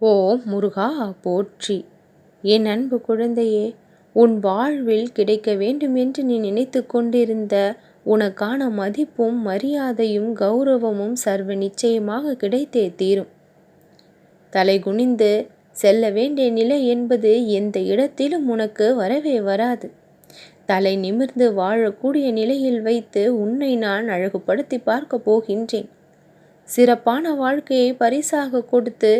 ஓ முருகா போற்றி. என் அன்பு குழந்தையே உன் வாழ்வில் கிடைக்க வேண்டும் என்று நீ நினைத்து கொண்டிருந்த உனக்கான மதிப்பும் மரியாதையும் கௌரவமும் சர்வ நிச்சயமாக கிடைத்தே தீரும். தலை குனிந்து செல்ல வேண்டிய நிலை என்பது எந்த இடத்திலும் உனக்கு வரவே வராது. தலை நிமிர்ந்து வாழக்கூடிய நிலையில் வைத்து உன்னை நான் அழகுபடுத்தி பார்க்க போகின்றேன். சிறப்பான வாழ்க்கையை பரிசாக கொடுத்து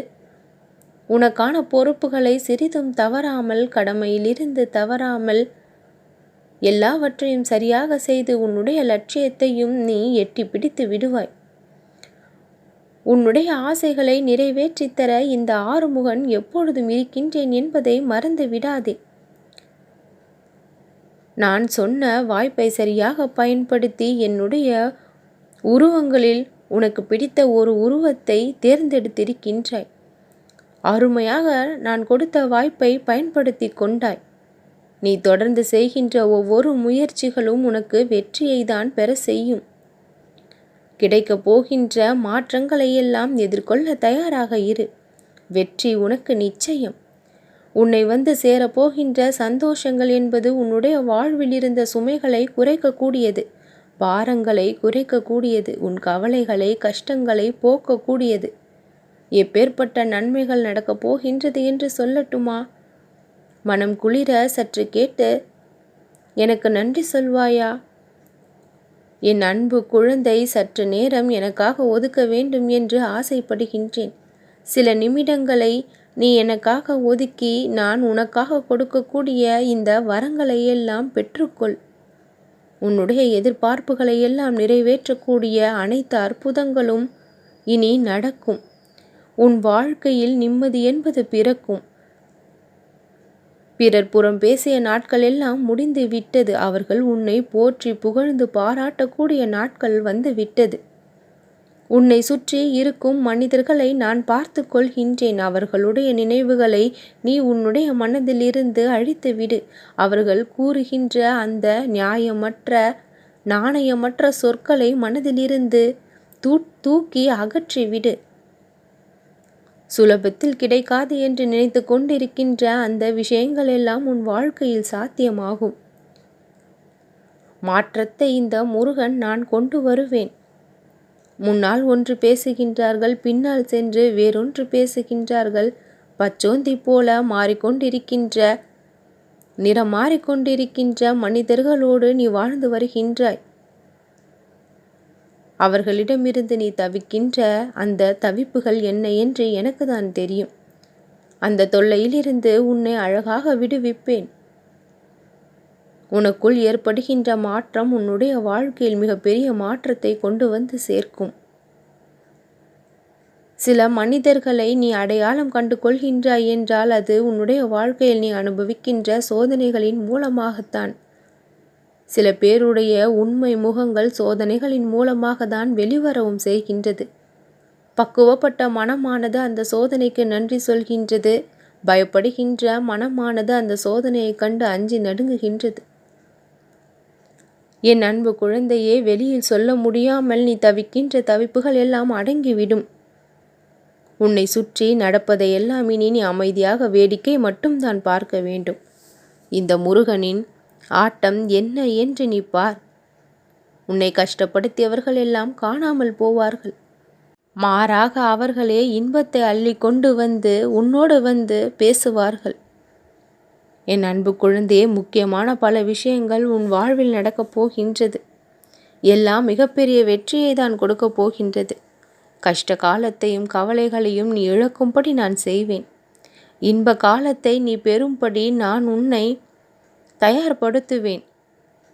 உனக்கான பொறுப்புகளை சிறிதும் தவறாமல் கடமையிலிருந்து தவறாமல் எல்லாவற்றையும் சரியாக செய்து உன்னுடைய லட்சியத்தையும் நீ எட்டி பிடித்து விடுவாய். உன்னுடைய ஆசைகளை நிறைவேற்றித்தர இந்த ஆறுமுகன் எப்பொழுதும் இருக்கின்றேன் என்பதை மறந்து விடாதே. நான் சொன்ன வாய்ப்பை சரியாக பயன்படுத்தி என்னுடைய உருவங்களில் உனக்கு பிடித்த ஒரு உருவத்தை தேர்ந்தெடுத்திருக்கின்றாய். அருமையாக நான் கொடுத்த வாய்ப்பை பயன்படுத்தி கொண்டாய். நீ தொடர்ந்து செய்கின்ற ஒவ்வொரு முயற்சிகளும் உனக்கு வெற்றியை தான் பெற செய்யும். கிடைக்கப் போகின்ற மாற்றங்களை எல்லாம் எதிர்கொள்ள தயாராக இரு. வெற்றி உனக்கு நிச்சயம். உன்னை வந்து சேரப்போகின்ற சந்தோஷங்கள் என்பது உன்னுடைய வாழ்வில் இருந்த சுமைகளை குறைக்கக்கூடியது. பாரங்களை குறைக்கக்கூடியது. உன் கவலைகளை கஷ்டங்களை போக்கக்கூடியது. எப்பேற்பட்ட நன்மைகள் நடக்கப் போகின்றது என்று சொல்லட்டுமா? மனம் குளிர சற்று கேட்டு எனக்கு நன்றி சொல்வாயா? என் அன்பு குழந்தை சற்று நேரம் எனக்காக ஒதுக்க வேண்டும் என்று ஆசைப்படுகின்றேன். சில நிமிடங்களை நீ எனக்காக ஒதுக்கி நான் உனக்காக கொடுக்கக்கூடிய இந்த வரங்களை எல்லாம் பெற்றுக்கொள். உன்னுடைய எதிர்பார்ப்புகளை எல்லாம் நிறைவேற்றக்கூடிய அனைத்து அற்புதங்களும் இனி நடக்கும். உன் வாழ்க்கையில் நிம்மதி என்பது பிறக்கும். பிறர் புறம் பேசிய நாட்கள் எல்லாம் முடிந்து விட்டது. அவர்கள் உன்னை போற்றி புகழ்ந்து பாராட்டக்கூடிய நாட்கள் வந்து விட்டது. உன்னை சுற்றி இருக்கும் மனிதர்களை நான் பார்த்து கொள்கின்றேன். அவர்களுடைய நினைவுகளை நீ உன்னுடைய மனதிலிருந்து அழித்து விடு. அவர்கள் கூறுகின்ற அந்த நியாயமற்ற நாணயமற்ற சொற்களை மனதிலிருந்து தூ தூக்கி அகற்றிவிடு. சுலபத்தில் கிடைக்காது என்று நினைத்து கொண்டிருக்கின்ற அந்த விஷயங்கள் எல்லாம் உன் வாழ்க்கையில் சாத்தியமாகும். மாற்றத்தை இந்த முருகன் நான் கொண்டு வருவேன். முன்னால் ஒன்று பேசுகின்றார்கள் பின்னால் சென்று வேறொன்று பேசுகின்றார்கள். பச்சோந்தி போல மாறிக்கொண்டிருக்கின்ற நிறம் மாறிக்கொண்டிருக்கின்ற மனிதர்களோடு நீ வாழ்ந்து வருகின்றாய். அவர்களிடமிருந்து நீ தவிக்கின்ற அந்த தவிப்புகள் என்ன என்று எனக்கு தான் தெரியும். அந்த தொல்லையிலிருந்து உன்னை அழகாக விடுவிப்பேன். உனக்குள் ஏற்படுகின்ற மாற்றம் உன்னுடைய வாழ்க்கையில் மிகப்பெரிய மாற்றத்தை கொண்டு வந்து சேர்க்கும். சில மனிதர்களை நீ அடையாளம் கண்டு கொள்கின்றாய் என்றால் அது உன்னுடைய வாழ்க்கையில் நீ அனுபவிக்கின்ற சோதனைகளின் மூலமாகத்தான். சில பேருடைய உண்மை முகங்கள் சோதனைகளின் மூலமாக தான் வெளிவரவும் செய்கின்றது. பக்குவப்பட்ட மனமானது அந்த சோதனைக்கு நன்றி சொல்கின்றது. பயப்படுகின்ற மனமானது அந்த சோதனையை கண்டு அஞ்சி நடுங்குகின்றது. என் அன்பு குழந்தையே வெளியில் சொல்ல முடியாமல் நீ தவிக்கின்ற தவிப்புகள் எல்லாம் அடங்கிவிடும். உன்னை சுற்றி நடப்பதையெல்லாம் இனி நீ அமைதியாக வேடிக்கை மட்டும்தான் பார்க்க வேண்டும். இந்த முருகனின் ஆட்டம் என்ன என்று நீ பார். உன்னை கஷ்டப்படுத்தியவர்கள் எல்லாம் காணாமல் போவார்கள். மாறாக அவர்களே இன்பத்தை அள்ளி கொண்டு வந்து உன்னோடு வந்து பேசுவார்கள். என் அன்பு குழந்தையே முக்கியமான பல விஷயங்கள் உன் வாழ்வில் நடக்கப் போகின்றது. எல்லாம் மிகப்பெரிய வெற்றியை தான் கொடுக்கப் போகின்றது. கஷ்ட காலத்தையும் கவலைகளையும் நீ இழக்கும்படி நான் செய்வேன். இன்ப காலத்தை நீ பெறும்படி நான் உன்னை தயார்படுத்துவேன்.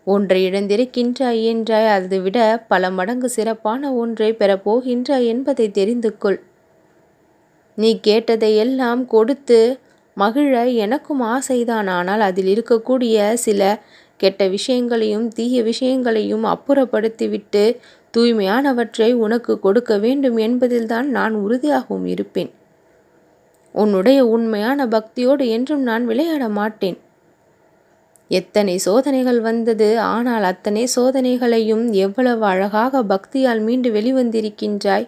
ஒன்றை இழந்திருக்கின்றாய் என்றாய் அதை விட பல மடங்கு சிறப்பான ஒன்றை பெறப்போகின்றாய் என்பதை தெரிந்து கொள் நீ கேட்டதை எல்லாம் கொடுத்து மகிழ எனக்கும் ஆசைதான். ஆனால் அதில் இருக்கக்கூடிய சில கெட்ட விஷயங்களையும் தீய விஷயங்களையும் அப்புறப்படுத்திவிட்டு தூய்மையானவற்றை உனக்கு கொடுக்க வேண்டும் என்பதில்தான் நான் உறுதியாகவும் இருப்பேன். உன்னுடைய உண்மையான பக்தியோடு என்றும் நான் விளையாட மாட்டேன். எத்தனை சோதனைகள் வந்தது? ஆனால் அத்தனை சோதனைகளையும் எவ்வளவு அழகாக பக்தியால் மீண்டு வெளிவந்திருக்கின்றாய்?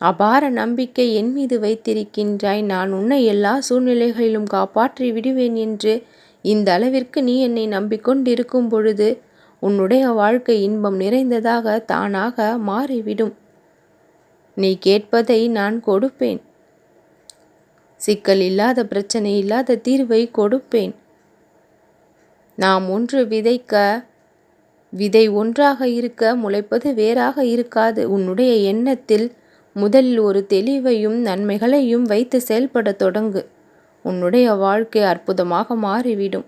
அபார நம்பிக்கை என் மீது வைத்திருக்கின்றாய். நான் உன்னை எல்லா சூழ்நிலைகளிலும் காப்பாற்றி விடுவேன் என்று இந்த அளவிற்கு நீ என்னை நம்பிக்கொண்டிருக்கும் பொழுது உன்னுடைய வாழ்க்கை இன்பம் நிறைந்ததாக தானாக மாறிவிடும். நீ கேட்பதை நான் கொடுப்பேன். சிக்கல் இல்லாத பிரச்சனை இல்லாத தீர்வை கொடுப்பேன். நாம் ஒன்று விதைக்க விதை ஒன்றாக இருக்க முளைப்பது வேறாக இருக்காது. உன்னுடைய எண்ணத்தில் முதலில் ஒரு தெளிவையும் நன்மைகளையும் வைத்து செயல்பட தொடங்கு. உன்னுடைய வாழ்க்கை அற்புதமாக மாறிவிடும்.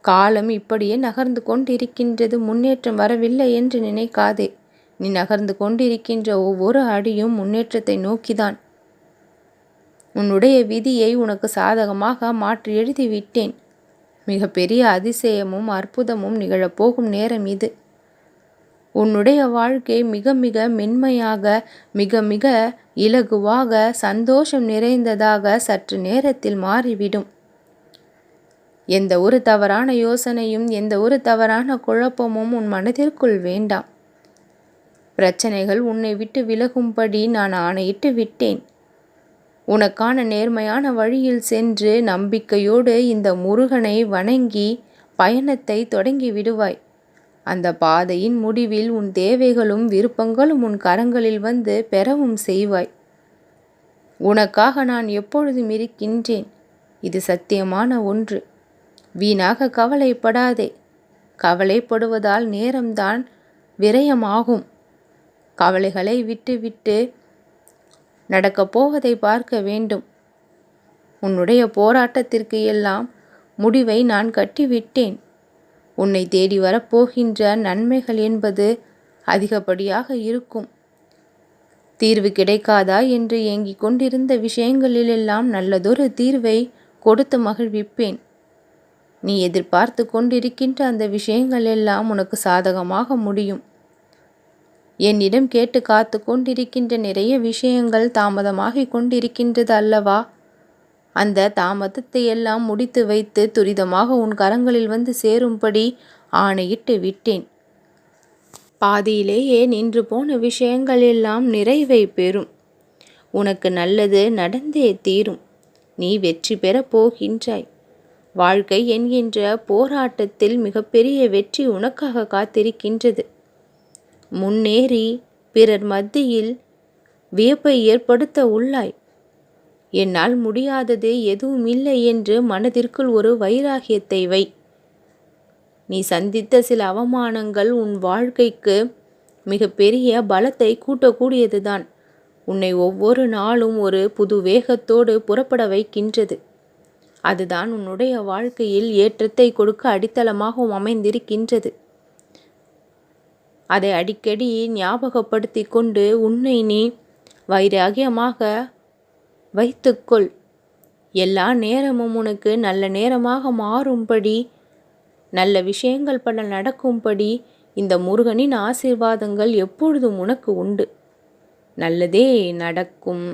காலம் இப்படியே நகர்ந்து கொண்டிருக்கின்றது. முன்னேற்றம் வரவில்லை என்று நினைக்காதே. நீ நகர்ந்து கொண்டிருக்கின்ற ஒவ்வொரு அடியும் முன்னேற்றத்தை நோக்கிதான். உன்னுடைய விதியை உனக்கு சாதகமாக மாற்றி எழுதிவிட்டேன். மிக பெரிய அதிசயமும் அற்புதமும் நிகழப்போகும் நேரம் இது. உன்னுடைய வாழ்க்கை மிக மிக மென்மையாக மிக மிக இலகுவாக சந்தோஷம் நிறைந்ததாக சற்று நேரத்தில் மாறிவிடும். எந்த ஒரு தவறான யோசனையும் எந்த ஒரு தவறான குழப்பமும் உன் மனதிற்குள் வேண்டாம். பிரச்சனைகள் உன்னை விட்டு விலகும்படி நான் ஆணையிட்டு விட்டேன். உனக்கான நேர்மையான வழியில் சென்று நம்பிக்கையோடு இந்த முருகனை வணங்கி பயணத்தை தொடங்கி விடுவாய். அந்த பாதையின் முடிவில் உன் தேவைகளும் விருப்பங்களும் உன் கரங்களில் வந்து பெறவும் செய்வாய். உனக்காக நான் எப்பொழுதும் இருக்கின்றேன். இது சத்தியமான ஒன்று. வீணாக கவலைப்படாதே. கவலைப்படுவதால் நேரம்தான் விரயமாகும். கவலைகளை விட்டுவிட்டு நடக்கப் போவதை பார்க்க வேண்டும். உன்னுடைய போராட்டத்திற்கு எல்லாம் முடிவை நான் கட்டிவிட்டேன். உன்னை தேடி வரப்போகின்ற நன்மைகள் என்பது அதிகப்படியாக இருக்கும். தீர்வு கிடைக்காதா என்று ஏங்கிக் கொண்டிருந்த விஷயங்களிலெல்லாம் நல்லதொரு தீர்வை கொடுத்து மகிழ்விப்பேன். நீ எதிர்பார்த்து கொண்டிருக்கின்ற அந்த விஷயங்கள் எல்லாம் உனக்கு சாதகமாக முடியும். என்னிடம் கேட்டு காத்து கொண்டிருக்கின்ற நிறைய விஷயங்கள் தாமதமாகிக் கொண்டிருக்கின்றது அல்லவா? அந்த தாமதத்தை எல்லாம் முடித்து வைத்து துரிதமாக உன் கரங்களில் வந்து சேரும்படி ஆணையிட்டு விட்டேன். பாதியிலேயே நின்று போன விஷயங்கள் எல்லாம் நிறைவை பெறும். உனக்கு நல்லது நடந்தே தீரும். நீ வெற்றி பெறப் போகின்றாய். வாழ்க்கை என்கின்ற போராட்டத்தில் மிகப்பெரிய வெற்றி உனக்காக காத்திருக்கின்றது. முன்னேறி பிறர் மத்தியில் வியப்பை ஏற்படுத்த உள்ளாய். என்னால் முடியாதது எதுவும் இல்லை என்று மனதிற்குள் ஒரு வைராகியத்தை வை. நீ சந்தித்த சில அவமானங்கள் உன் வாழ்க்கைக்கு மிகப்பெரிய பலத்தை கூட்டக்கூடியதுதான். உன்னை ஒவ்வொரு நாளும் ஒரு புது வேகத்தோடு புறப்பட வைக்கின்றது. அதுதான் உன்னுடைய வாழ்க்கையில் ஏற்றத்தை கொடுக்க அடித்தளமாகவும் அமைந்திருக்கின்றது. அதை அடிக்கடி ஞாபகப்படுத்தி கொண்டு உன்னை நீ வைராகியமாக வைத்துக்கொள். எல்லா நேரமும் உனக்கு நல்ல நேரமாக மாறும்படி நல்ல விஷயங்கள் பல நடக்கும்படி இந்த முருகனின் ஆசீர்வாதங்கள் எப்பொழுதும் உனக்கு உண்டு. நல்லதே நடக்கும்.